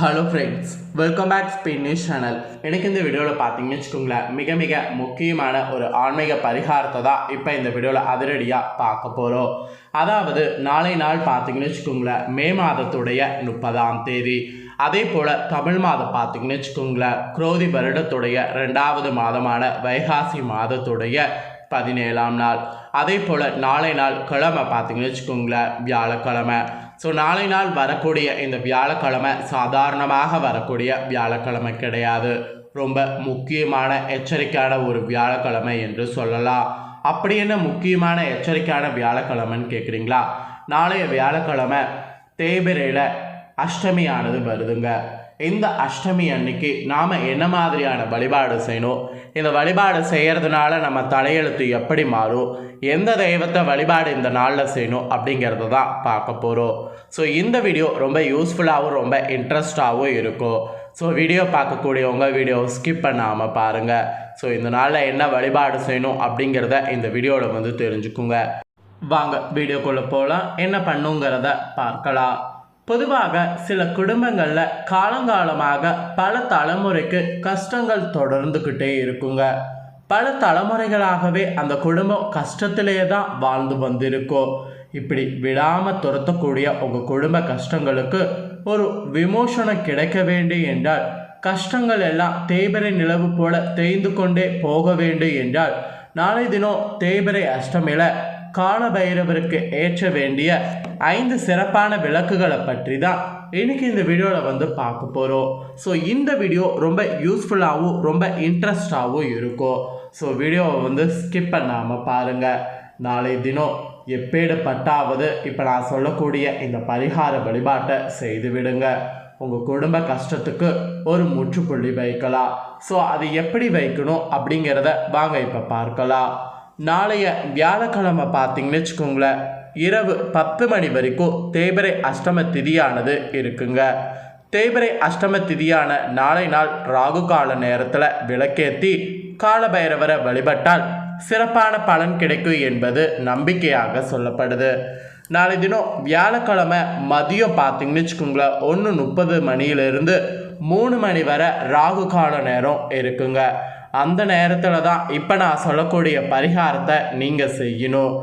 Hello friends welcome back Spain news channel எனக்கு இந்த வீடியோவில் பார்த்தீங்கன்னு வச்சுக்கோங்களேன் மிக மிக முக்கியமான ஒரு ஆன்மீக பரிகாரத்தை தான் இப்போ இந்த வீடியோவில் அதிரடியாக பார்க்க போகிறோம் அதாவது நாளை நாள் பார்த்தீங்கன்னு வச்சுக்கோங்களேன் மே மாதத்துடைய முப்பதாம் தேதி. அதே போல் தமிழ் மாதம் பார்த்தீங்கன்னு வச்சுக்கோங்களேன் குரோதி வருடத்துடைய ரெண்டாவது மாதமான வைகாசி மாதத்துடைய பதினேழாம் நாள். அதே போல் நாளை நாள் கிழமை பார்த்தீங்கன்னு வச்சுக்கோங்களேன் வியாழக்கிழமை. ஸோ நாளை நாள் வரக்கூடிய இந்த வியாழக்கிழமை சாதாரணமாக வரக்கூடிய வியாழக்கிழமை கிடையாது. ரொம்ப முக்கியமான எச்சரிக்கையான ஒரு வியாழக்கிழமை என்று சொல்லலாம். அப்படி என்ன முக்கியமான எச்சரிக்கையான வியாழக்கிழமைன்னு கேட்குறீங்களா நாளைய வியாழக்கிழமை தேய்பிரையில் அஷ்டமியானது வருதுங்க. இந்த அஷ்டமி அன்னைக்கு நாம் என்ன மாதிரியான வழிபாடு செய்யணும்? இந்த வழிபாடு செய்கிறதுனால நம்ம தலையெழுத்து எப்படி மாறும்? எந்த தெய்வத்தை வழிபாடு இந்த நாளில் செய்யணும் அப்படிங்கிறத தான் பார்க்க போகிறோம் ஸோ இந்த வீடியோ ரொம்ப யூஸ்ஃபுல்லாகவும் ரொம்ப இன்ட்ரெஸ்டாகவும் இருக்கும். ஸோ வீடியோ பார்க்கக்கூடியவங்க வீடியோ ஸ்கிப் பண்ணாமல் பாருங்கள் ஸோ இந்த நாளில் என்ன வழிபாடு செய்யணும் அப்படிங்கிறத இந்த வீடியோவில் வந்து தெரிஞ்சுக்குங்க. வாங்க வீடியோக்குள்ளே போகலாம் என்ன பண்ணுங்கிறத பார்க்கலாம். பொதுவாக சில குடும்பங்களில் காலங்காலமாக பல தலைமுறைக்கு கஷ்டங்கள் தொடர்ந்துக்கிட்டே இருக்குங்க. பல தலைமுறைகளாகவே அந்த குடும்பம் கஷ்டத்திலேயே தான் வாழ்ந்து வந்திருக்கோம் இப்படி விடாமல் துரத்தக்கூடிய உங்கள் குடும்ப கஷ்டங்களுக்கு ஒரு விமோசனம் கிடைக்க வேண்டும் என்றால் கஷ்டங்கள் எல்லாம் தேய்பிரை நிலவு போல தேய்ந்து கொண்டே போக வேண்டும் என்றால் நாளை தினம் தேய்பிரை அஷ்டமியில் காலபைரவருக்கு ஏற்ற வேண்டிய ஐந்து சிறப்பான விளக்குகளை பற்றி தான் இன்னைக்கு இந்த வீடியோவில் வந்து பார்க்க போகிறோம் ஸோ இந்த வீடியோ ரொம்ப யூஸ்ஃபுல்லாகவும் ரொம்ப இன்ட்ரெஸ்டாகவும் இருக்கும். ஸோ வீடியோவை வந்து ஸ்கிப் பண்ணாமல் பாருங்கள் நாளை தினம் எப்பேடுபட்டாவது இப்போ நான் சொல்லக்கூடிய இந்த பரிகார வழிபாட்டை செய்து விடுங்க. உங்கள் குடும்ப கஷ்டத்துக்கு ஒரு முற்றுப்புள்ளி வைக்கலாம். ஸோ அது எப்படி வைக்கணும் அப்படிங்கிறத வாங்க இப்போ பார்க்கலாம். நாளைய வியாழக்கிழமை பார்த்தீங்கன்னு வச்சுக்கோங்களேன் இரவு பத்து மணி வரைக்கும் தேய்பிரை அஷ்டம திதியானது இருக்குங்க. தேய்பிரை அஷ்டம திதியான நாளை நாள் ராகு கால நேரத்தில் விளக்கேற்றி காலபைரவரை வழிபட்டால் சிறப்பான பலன் கிடைக்கும் என்பது நம்பிக்கையாக சொல்லப்படுது. நாளை தினம் வியாழக்கிழமை மதியம் பார்த்தீங்கன்னு வச்சுக்கோங்களேன் ஒன்று முப்பது மணியிலிருந்து மூணு மணி வரை ராகு கால நேரம் இருக்குங்க. அந்த நேரத்தில் தான் இப்போ நான் சொல்லக்கூடிய பரிகாரத்தை நீங்கள் செய்யணும்.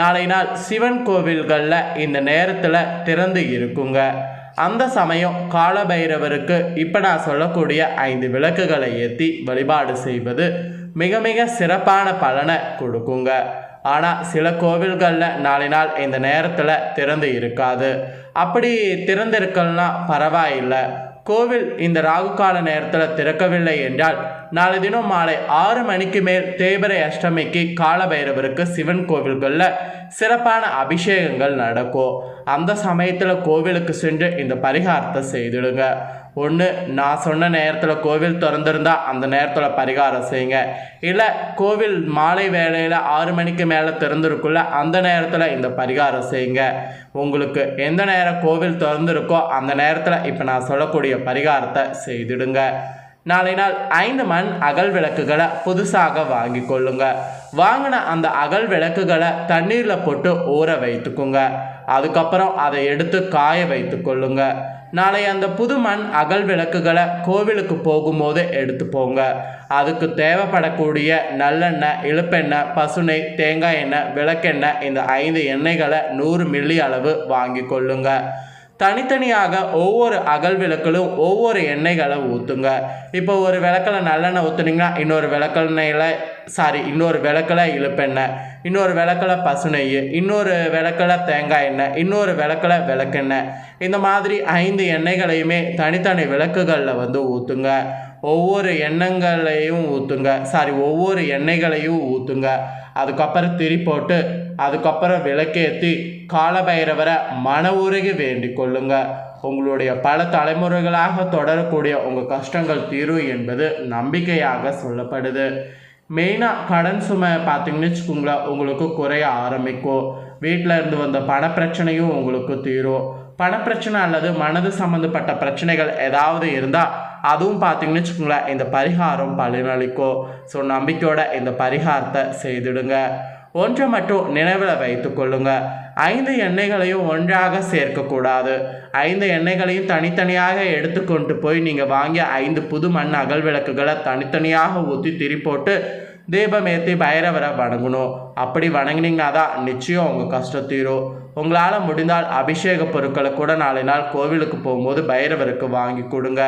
நாளை நாள் சிவன் கோவில்களில் இந்த நேரத்தில் திறந்து இருக்குங்க. அந்த சமயம் காலபைரவருக்கு இப்போ நான் சொல்லக்கூடிய ஐந்து விளக்குகளை ஏற்றி வழிபாடு செய்வது மிக மிக சிறப்பான பலனை கொடுக்குங்க. ஆனால் சில கோவில்களில் நாளை நாள் இந்த நேரத்தில் திறந்து இருக்காது. அப்படி திறந்திருக்கலாம் பரவாயில்லை. கோவில் இந்த ராகு கால நேரத்தில் திறக்கவில்லை என்றால் நாளை தினம் மாலை ஆறு மணிக்கு மேல் தேய்பிரை அஷ்டமிக்கு காலபைரவருக்கு சிவன் கோவில்களில் சிறப்பான அபிஷேகங்கள் நடக்கும். அந்த சமயத்தில் கோவிலுக்கு சென்று இந்த பரிகாரத்தை செய்திடுங்க. ஒன்று நான் சொன்ன நேரத்தில் கோவில் திறந்திருந்தா அந்த நேரத்தில் பரிகாரம் செய்யுங்க. இல்லை கோவில் மாலை வேளையில் ஆறு மணிக்கு மேலே திறந்திருக்குள்ள அந்த நேரத்தில் இந்த பரிகாரம் செய்யுங்க. உங்களுக்கு எந்த நேரம் கோவில் திறந்திருக்கோ அந்த நேரத்தில் இப்போ நான் சொல்லக்கூடிய பரிகாரத்தை செய்திடுங்க. நாளை நாள் ஐந்து மண் அகல் விளக்குகளை புதுசாக வாங்கி கொள்ளுங்க. வாங்கின அந்த அகல் விளக்குகளை தண்ணீரில் போட்டு ஊற வைத்துக்குங்க. அதுக்கப்புறம் அதை எடுத்து காய வைத்து கொள்ளுங்க. நாளை அந்த புது மண் அகல் விளக்குகளை கோவிலுக்கு போகும்போது எடுத்து போங்க. அதுக்கு தேவைப்படக்கூடிய நல்லெண்ணெய் இழுப்பெண்ணெய் பசுனை தேங்காய் எண்ணெய் விளக்கெண்ணெய் இந்த ஐந்து எண்ணெய்களை நூறு மில்லி அளவு வாங்கி கொள்ளுங்கள் தனித்தனியாக ஒவ்வொரு அகல் விளக்கிலும் ஒவ்வொரு எண்ணெய்களை ஊற்றுங்க இப்போ ஒரு விளக்கில் நல்லெண்ணெய் ஊற்றுனீங்கன்னா இன்னொரு விளக்கெண்ணெயில் சாரி இன்னொரு விளக்கில் இழுப்பெண்ணெய் இன்னொரு விளக்கில் பசுநெய் இன்னொரு விளக்கில் தேங்காய் எண்ணெய் இன்னொரு விளக்கில் விளக்கெண்ணெய். இந்த மாதிரி ஐந்து எண்ணெய்களையுமே தனித்தனி விளக்குகளில் வந்து ஊற்றுங்க ஒவ்வொரு எண்ணங்களையும் ஊற்றுங்க சாரி ஒவ்வொரு எண்ணெய்களையும் ஊற்றுங்க அதுக்கப்புறம் திரி போட்டு அதுக்கப்புறம் விளக்கேற்றி காலபைரவரை மன உருகி வேண்டிக் கொள்ளுங்க உங்களுடைய பல தலைமுறைகளாக தொடரக்கூடிய உங்கள் கஷ்டங்கள் தீரும் என்பது நம்பிக்கையாக சொல்லப்படுது. மெயினாக கடன் சுமை பார்த்தீங்கன்னு வச்சுக்கோங்களேன் உங்களுக்கு குறைய ஆரம்பிக்கும். வீட்டில் இருந்து வந்த பணப்பிரச்சனையும் உங்களுக்கு தீரும். பணப்பிரச்சனை அல்லது மனது சம்மந்தப்பட்ட பிரச்சனைகள் ஏதாவது இருந்தால் அதுவும் பார்த்தீங்கன்னு வச்சுக்கோங்களேன் இந்த பரிகாரம் பலனளிக்கும். ஸோ நம்பிக்கையோட இந்த பரிகாரத்தை செய்திடுங்க. ஒன்றை மட்டும் நினைவில் வைத்து கொள்ளுங்க. ஐந்து எண்ணெய்களையும் ஒன்றாக சேர்க்கக்கூடாது. ஐந்து எண்ணெய்களையும் தனித்தனியாக எடுத்துக்கொண்டு போய் நீங்கள் வாங்கிய ஐந்து புது மண் அகல் விளக்குகளை தனித்தனியாக ஊற்றி திரி போட்டு தீபம் ஏற்றி பைரவரை வணங்கணும். அப்படி வணங்கினீங்கன்னா தான் நிச்சயம் உங்கள் கஷ்டம் தீரும். உங்களால் முடிந்தால் அபிஷேக பொருட்களை கூட நாளை நாள் கோவிலுக்கு போகும்போது பைரவருக்கு வாங்கி கொடுங்க.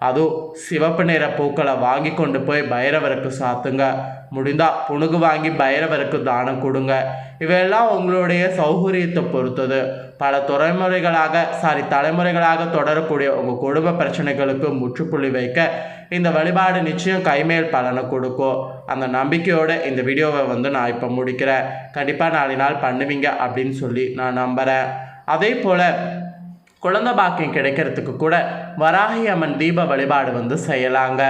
அதுவும் சிவப்பு நிற பூக்களை வாங்கி கொண்டு போய் பைரவருக்கு சாத்துங்க முடிந்தால் புணுகு வாங்கி பைரவருக்கு தானம் கொடுங்க இவையெல்லாம் உங்களுடைய சௌகரியத்தை பொறுத்தது பல தலைமுறைகளாக சாரி தலைமுறைகளாக தொடரக்கூடிய உங்கள் குடும்ப பிரச்சனைகளுக்கு முற்றுப்புள்ளி வைக்க இந்த வழிபாடு நிச்சயம் கைமேல் பலனை கொடுக்கும் அந்த நம்பிக்கையோடு இந்த வீடியோவை வந்து நான் இப்போ முடிக்கிறேன் கண்டிப்பாக நாளை நாள் பண்ணுவீங்க அப்படின்னு சொல்லி நான் நம்புகிறேன் அதே போல் குழந்த பாக்கியம் கிடைக்கிறதுக்கு கூட வராகி அம்மன் தீப வழிபாடு வந்து செய்யலாங்க.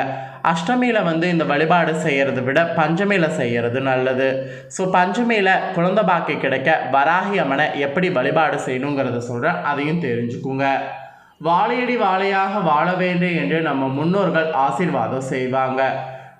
அஷ்டமியில் வந்து இந்த வழிபாடு செய்கிறத விட பஞ்சமியில் செய்கிறது நல்லது. ஸோ பஞ்சமியில் குழந்த பாக்கி கிடைக்க வராகி அம்மனை எப்படி வழிபாடு செய்யணுங்கிறத சொல்கிறேன் அதையும் தெரிஞ்சுக்குங்க. வாழையடி வாழையாக வாழ வேண்டும் என்று நம்ம முன்னோர்கள் ஆசீர்வாதம் செய்வாங்க.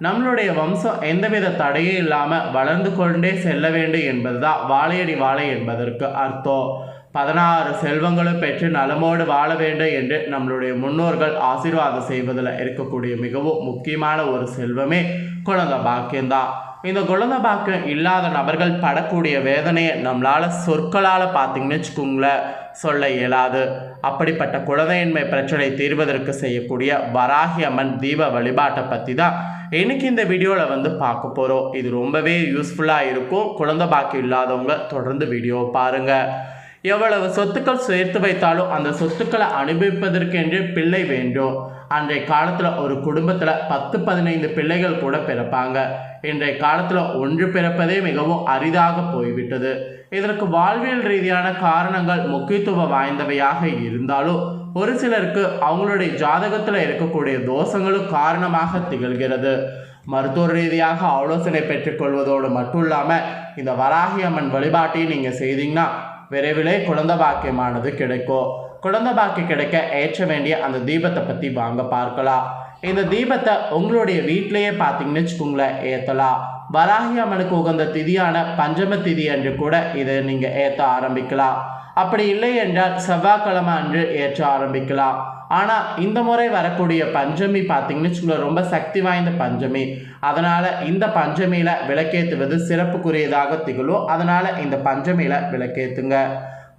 நம்மளுடைய வம்சம் எந்தவித தடையும் இல்லாமல் வளர்ந்து கொண்டே செல்ல வேண்டும் என்பது தான் வாழையடி வாழை என்பதற்கு அர்த்தம். பதினாறு செல்வங்களும் பெற்று நலமோடு வாழ வேண்டும் என்று நம்மளுடைய முன்னோர்கள் ஆசீர்வாதம் செய்வதில் இருக்கக்கூடிய மிகவும் முக்கியமான ஒரு செல்வமே குழந்தை பாக்கியம்தான் இந்த குழந்தை பாக்கியம் இல்லாத நபர்கள் படக்கூடிய வேதனையை நம்மளால் சொற்களால் பார்த்தீங்கன்னு வச்சுக்கோங்களேன் சொல்ல இயலாது. அப்படிப்பட்ட குழந்தையின்மை பிரச்சனை தீர்வதற்கு செய்யக்கூடிய வராகி அம்மன் தீப வழிபாட்டை பற்றி தான் இன்னைக்கு இந்த வீடியோவில் வந்து பார்க்க போகிறோம் இது ரொம்பவே யூஸ்ஃபுல்லாக இருக்கும். குழந்தை பாக்கியம் இல்லாதவங்க தொடர்ந்து வீடியோவை பாருங்கள் எவ்வளவு சொத்துக்கள் சேர்த்து வைத்தாலும் அந்த சொத்துக்களை அனுபவிப்பதற்கென்று பிள்ளை வேண்டும். அன்றைய காலத்தில் ஒரு குடும்பத்தில் பத்து பதினைந்து பிள்ளைகள் கூட பிறப்பாங்க. இன்றைய காலத்தில் ஒன்று பிறப்பதே மிகவும் அரிதாக போய்விட்டது. இதற்கு வாழ்வியல் ரீதியான காரணங்கள் முக்கியத்துவம் வாய்ந்தவையாக இருந்தாலும் ஒரு சிலருக்கு அவங்களுடைய ஜாதகத்தில் இருக்கக்கூடிய தோஷங்களும் காரணமாக திகழ்கிறது. மருத்துவ ரீதியாக ஆலோசனை பெற்றுக்கொள்வதோடு மட்டும் இல்லாமல் இந்த வராகி அம்மன் வழிபாட்டையும் நீங்கள் செய்தீங்கன்னா விரைவிலே குழந்த பாக்கியமானது கிடைக்கும். குழந்த பாக்கியம் கிடைக்க ஏற்ற வேண்டிய அந்த தீபத்தை பற்றி வாங்க பார்க்கலாம். இந்த தீபத்தை உங்களுடைய வீட்டிலேயே பார்த்தீங்கன்னு வச்சுக்கோங்களேன் ஏற்றலாம் வராகி அம்மனுக்கு உகந்த திதியான பஞ்சம திதி அன்று கூட இதை நீங்கள் ஏற்ற ஆரம்பிக்கலாம். அப்படி இல்லை என்றால் செவ்வாய்க்கிழமை அன்று ஏற்ற ஆரம்பிக்கலாம். ஆனால் இந்த முறை வரக்கூடிய பஞ்சமி பார்த்தீங்கன்னு வச்சுக்கோங்களேன் ரொம்ப சக்தி வாய்ந்த பஞ்சமி. அதனால் இந்த பஞ்சமியில் விளக்கேற்றுவது சிறப்புக்குரியதாக திகழும். அதனால் இந்த பஞ்சமியில் விளக்கேற்றுங்க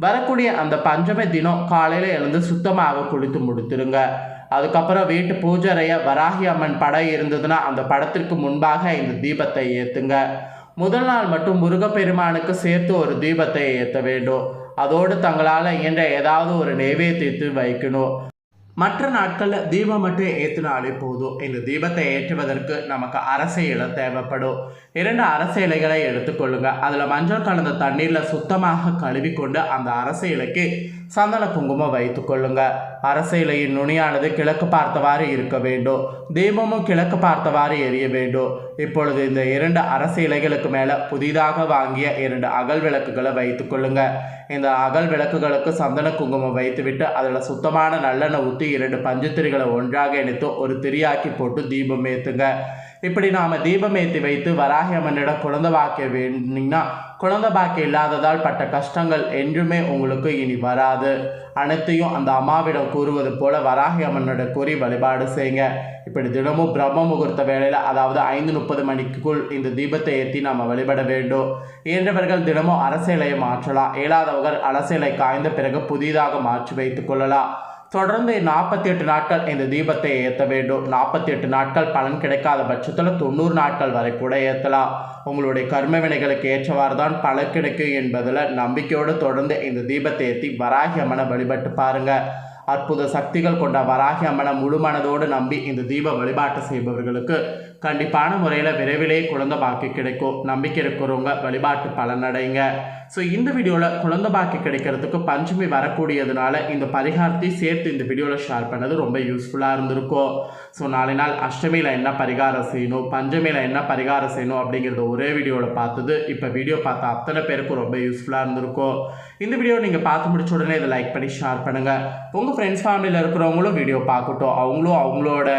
வரக்கூடிய அந்த பஞ்சமி தினம் காலையில் எழுந்து சுத்தமாக குளித்து முடித்துருங்க. அதுக்கப்புறம் வீட்டு பூஜரைய வராகி அம்மன் படம் இருந்ததுன்னா அந்த படத்திற்கு முன்பாக இந்த தீபத்தை ஏற்றுங்க முதல் நாள் மட்டும் முருகப்பெருமானுக்கு சேர்த்து ஒரு தீபத்தை ஏற்ற வேண்டும். அதோடு தங்களால் இயன்ற ஏதாவது ஒரு நைவேத்தியத்தை வைக்கணும். மற்ற நாட்களில் தீபம் மட்டும் ஏற்றினாலே போதும். இந்த தீபத்தை ஏற்றுவதற்கு நமக்கு அரச இலை தேவைப்படும். இரண்டு அரச இலைகளை எடுத்துக்கொள்ளுங்க. அதில் மஞ்சள் கலந்த தண்ணீரில் சுத்தமாக கழுவி கொண்டு அந்த அரச இலைக்கு சந்தன குங்குமம் வைத்து கொள்ளுங்க. அரச இலையின் நுனியானது கிழக்கு பார்த்தவாறு இருக்க வேண்டும். தீபமும் கிழக்கு பார்த்தவாறு எரிய வேண்டும். இப்பொழுது இந்த இரண்டு அரச இலைகளுக்கு மேலே புதிதாக வாங்கிய இரண்டு அகல் விளக்குகளை வைத்து கொள்ளுங்க. இந்த அகல் விளக்குகளுக்கு சந்தன குங்குமம் வைத்துவிட்டு அதில் சுத்தமான நல்லெண்ணெய் ஊற்றி இரண்டு பஞ்சுத்திரிகளை ஒன்றாக இணைத்து ஒரு திரியாக்கி போட்டு தீபம் ஏற்றுங்க இப்படி நாம் தீபம் ஏற்றி வைத்து வராகி அம்மனிடம் குழந்தை பாக்கிய வேண்டிங்கன்னா குழந்தை பாக்கியம் இல்லாததால் பட்ட கஷ்டங்கள் என்றுமே உங்களுக்கு இனி வராது. அனைத்தையும் அந்த அம்மாவிடம் கூறுவது போல வராகி அம்மனோட கூறி வழிபாடு செய்யுங்க. இப்படி தினமும் பிரம்ம முகூர்த்த வேளையில் அதாவது ஐந்து முப்பது மணிக்குள் இந்த தீபத்தை ஏற்றி நாம் வழிபட வேண்டும். இயன்றவர்கள் தினமும் அரசியலை மாற்றலாம். இயலாதவர்கள் அரசியலை காய்ந்த பிறகு புதிதாக மாற்றி வைத்துக் கொள்ளலாம். தொடர்ந்து நாற்பத்தி எட்டு நாட்கள் இந்த தீபத்தை ஏற்ற வேண்டும். நாற்பத்தி எட்டு நாட்கள் பலன் கிடைக்காத பட்சத்தில் தொண்ணூறு நாட்கள் வரை கூட ஏற்றலாம். உங்களுடைய கர்ம வினைகளுக்கு ஏற்றவாறு தான் பலன் கிடைக்கும் என்பதில் நம்பிக்கையோடு தொடர்ந்து இந்த தீபத்தை ஏற்றி வராகி அம்மனை வழிபட்டு பாருங்கள் அற்புத சக்திகள் கொண்ட வராகி அம்மனை முழு மனதோடு நம்பி இந்த தீப வழிபாட்டு செய்பவர்களுக்கு கண்டிப்பான முறையில் விரைவிலே குழந்தை பாக்கி கிடைக்கும். நம்பிக்கை இருக்கிறவங்க வழிபாட்டு பலனடைங்க. ஸோ இந்த வீடியோவில் குழந்தை பாக்கி கிடைக்கிறதுக்கு பஞ்சமி வரக்கூடியதுனால இந்த பரிகாரத்தை சேர்த்து இந்த வீடியோவில் ஷேர் பண்ணது ரொம்ப யூஸ்ஃபுல்லாக இருந்திருக்கும். ஸோ நாளை நாள் அஷ்டமியில் என்ன பரிகாரம் செய்யணும் பஞ்சமியில் என்ன பரிகாரம் செய்யணும் அப்படிங்கிறத ஒரே வீடியோவில் பார்த்தது. இப்போ வீடியோ பார்த்த அத்தனை பேருக்கும் ரொம்ப யூஸ்ஃபுல்லாக இருந்திருக்கும். இந்த வீடியோ நீங்கள் பார்த்து முடிச்ச உடனே இதை லைக் பண்ணி ஷேர் பண்ணுங்கள் உங்கள் ஃப்ரெண்ட்ஸ் ஃபேமிலியில் இருக்கிறவங்களும் வீடியோ பார்க்கட்டும். அவங்களும் அவங்களோட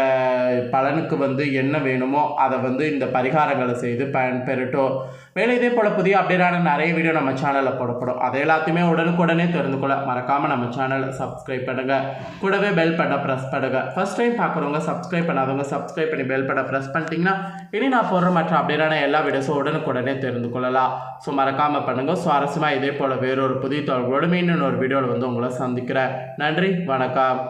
பலனுக்கு வந்து என்ன வேணுமோ அதை வந்து இந்த பரிகாரங்களை செய்து பயன் பெறட்டும் மேலே இதே போல் புதிய அப்டேட்டான நிறைய வீடியோ நம்ம சேனலில் போடப்படும் அதை எல்லாத்தையுமே உடனுக்குடனே தெரிந்து கொள்ள மறக்காமல் நம்ம சேனலை சப்ஸ்கிரைப் பண்ணுங்கள் கூடவே பெல் பண்ண ப்ரெஸ் பண்ணுங்கள் ஃபர்ஸ்ட் டைம் பார்க்குறவங்க சப்ஸ்கிரைப் பண்ணாதவங்க சப்ஸ்கிரைப் பண்ணி பெல் பண்ண ப்ரெஸ் பண்ணிட்டீங்கன்னா இனி நான் போடுற மற்ற அப்படின்னா எல்லா வீடியோஸும் உடனுக்குடனே தெரிந்து கொள்ளலாம். ஸோ மறக்காமல் பண்ணுங்கள் சுவாரஸ்யமாக இதே போல் வேறொரு புதிய தொடர்போடு மீண்டும் ஒரு வீடியோவில் வந்து உங்களை சந்திக்கிறேன். நன்றி. வணக்கம்.